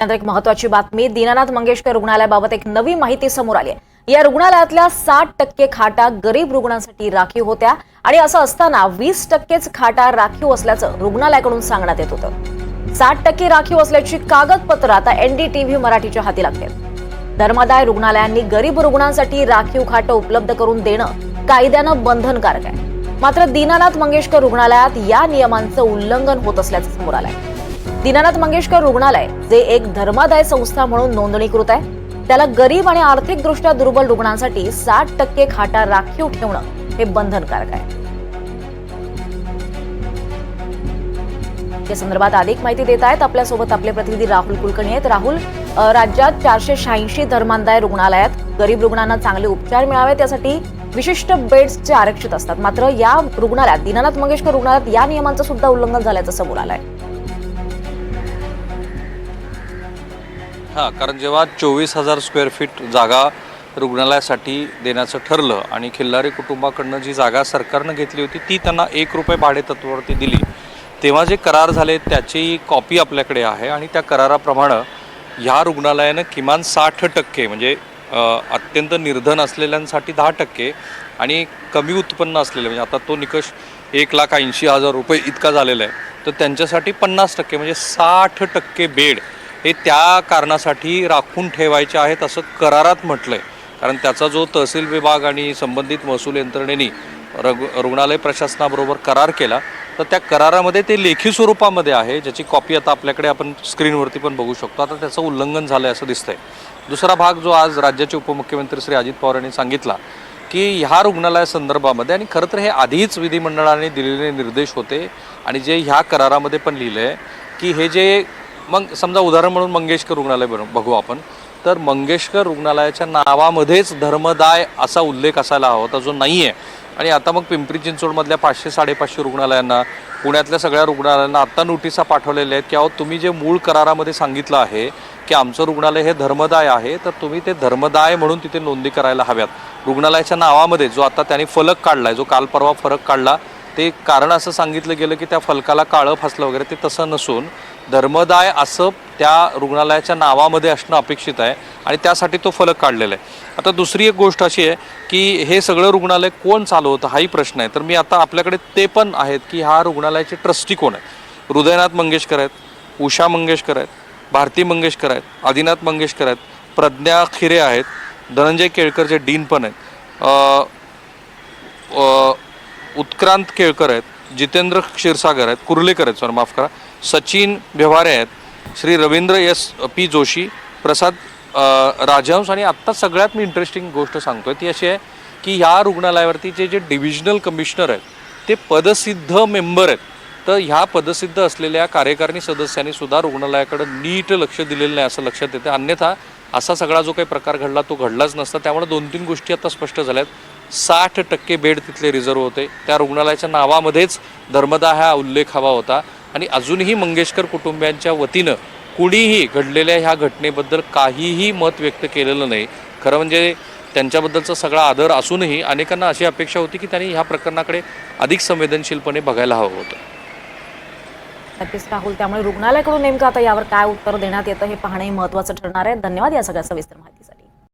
त्यानंतर एक महत्वाची बातमी दीनानाथ मंगेशकर रुग्णालयाबाबत एक नवी माहिती समोर आली आहे. या रुग्णालयातल्या साठ टक्के खाटा गरीब रुग्णांसाठी राखीव होत्या आणि असं असताना वीस टक्केच खाटा राखीव असल्याचं रुग्णालयाकडून सांगण्यात येत होतं. साठ टक्के राखीव असल्याची कागदपत्र आता एनडीटीव्ही मराठीच्या हाती लागते धर्मादाय रुग्णालयांनी गरीब रुग्णांसाठी राखीव खाटं उपलब्ध करून देणं कायद्यानं बंधनकारक आहे. मात्र दीनानाथ मंगेशकर रुग्णालयात या नियमांचं उल्लंघन होत असल्याचं समोर आलंय. दीनानाथ मंगेशकर रुग्णालय जे एक धर्मादाय संस्था म्हणून नोंदणीकृत आहे. त्याला गरीब आणि आर्थिकदृष्ट्या दुर्बल रुग्णांसाठी साठ टक्के खाटा राखीव ठेवणं हे बंधनकारक आहे. या संदर्भात अधिक माहिती देत आहेत आपल्यासोबत आपले प्रतिनिधी राहुल कुलकर्णी आहेत. राहुल राज्यात चारशे शहाऐंशी धर्मांदाय रुग्णालयात गरीब रुग्णांना चांगले उपचार मिळावे यासाठी विशिष्ट बेड्सचे आरक्षित असतात. मात्र या रुग्णालयात दीनानाथ मंगेशकर रुग्णालयात या नियमांचं सुद्धा उल्लंघन झाल्याचं समोर आहे हां कारण जेव्हा चोवीस हजार स्क्वेअर फीट जागा रुग्णालयासाठी देण्याचं ठरलं आणि खिल्लारी कुटुंबाकडनं जी जागा सरकारनं घेतली होती ती त्यांना एक रुपये भाडे तत्वावरती दिली. तेव्हा जे करार झाले त्याची कॉपी आपल्याकडे आहे आणि त्या कराराप्रमाणे ह्या रुग्णालयानं किमान साठ टक्के म्हणजे अत्यंत निर्धन असलेल्यांसाठी दहा टक्के आणि कमी उत्पन्न असलेले म्हणजे आता तो निकष एक लाख ऐंशी हजार रुपये इतका झालेला आहे तर त्यांच्यासाठी पन्नास टक्के म्हणजे साठ टक्के बेड हे त्या कारणासाठी राखून ठेवायचे आहेत असं करारात म्हटलं आहे कारण त्याचा जो तहसील विभाग आणि संबंधित महसूल यंत्रणेने रग रुग्णालय प्रशासनाबरोबर करार केला तर त्या करारामध्ये ते लेखी स्वरूपामध्ये आहे ज्याची कॉपी आता आपल्याकडे आपण स्क्रीनवरती पण बघू शकतो. आता त्याचं उल्लंघन झालं आहे असं दिसतंय. दुसरा भाग जो आज राज्याचे उपमुख्यमंत्री श्री अजित पवार यांनी सांगितला की ह्या रुग्णालयासंदर्भामध्ये आणि खरं तर हे आधीच विधिमंडळाने दिलेले निर्देश होते आणि जे ह्या करारामध्ये पण लिहिलं आहे की हे जे मग समजा उदाहरण म्हणून मंगेशकर रुग्णालय बघू आपण. तर मंगेशकर रुग्णालयाच्या नावामध्येच धर्मदाय असा उल्लेख असायला हवा होता जो नाही आहे आणि आता मग पिंपरी चिंचवडमधल्या पाचशे साडेपाचशे रुग्णालयांना पुण्यातल्या सगळ्या रुग्णालयांना आत्ता नोटिसा पाठवलेल्या आहेत की अहो तुम्ही जे मूळ करारामध्ये सांगितलं आहे की आमचं रुग्णालय हे धर्मदाय आहे तर तुम्ही ते धर्मदाय म्हणून तिथे नोंदी करायला हव्यात. रुग्णालयाच्या नावामध्ये जो आता त्यांनी फलक काढलाय जो काल परवा फरक काढला ते कारण असं सांगितलं गेलं की त्या फलकाला काळं फासलं वगैरे ते तसं नसून धर्मदाय असं त्या रुग्णालयाच्या नावामध्ये असणं अपेक्षित आहे आणि त्यासाठी तो फलक काढलेला आहे. आता दुसरी एक गोष्ट अशी आहे की हे सगळं रुग्णालय कोण चालवतं हाही प्रश्न आहे. तर मी आता आपल्याकडे ते पण आहेत की हा रुग्णालयाचे ट्रस्टी कोण आहेत? हृदयनाथ मंगेशकर आहेत उषा मंगेशकर आहेत भारती मंगेशकर आहेत आदिनाथ मंगेशकर आहेत प्रज्ञा खिरे आहेत धनंजय केळकरचे डीन पण आहेत. उत्क्रांत केळकर आहेत जितेंद्र क्षीरसागर आहेत कुर्लेकर आहेत सर माफ करा. सचिन व्यवहारे आहेत. श्री रवींद्र एस पी जोशी प्रसाद राजहंस आणि आत्ता सगळ्यात मी इंटरेस्टिंग गोष्ट सांगतोय ती अशी आहे की ह्या रुग्णालयावरती जे जे डिव्हिजनल कमिशनर आहेत ते पदसिद्ध मेंबर आहेत. तर ह्या पदसिद्ध असलेल्या कार्यकारिणी सदस्यांनी सुद्धा रुग्णालयाकडे नीट लक्ष दिलेलं नाही असं लक्षात येतं. अन्यथा असा सगळा जो काही प्रकार घडला तो घडलाच नसता. त्यामुळे दोन तीन गोष्टी आता स्पष्ट झाल्यात. साठ टक्के बेड तिथले रिझर्व होते. त्या रुग्णालयाच्या नावामध्येच धर्मदा हा उल्लेख हवा होता. आणि अजूनही मंगेशकर कुटुंबियांच्या वतीनं कुणीही घडलेल्या ह्या घटनेबद्दल काहीही मत व्यक्त केलेलं नाही. खरं म्हणजे त्यांच्याबद्दलचा सगळा आदर असूनही अनेकांना अशी अपेक्षा होती की त्यांनी ह्या प्रकरणाकडे अधिक संवेदनशीलपणे बघायला हवं होतं. नक्कीच राहुल त्यामुळे रुग्णालयाकडून नेमकं आता यावर काय उत्तर देण्यात येतं हे पाहणंही महत्वाचं ठरणार आहे. धन्यवाद या सगळ्या सविस्तर माहिती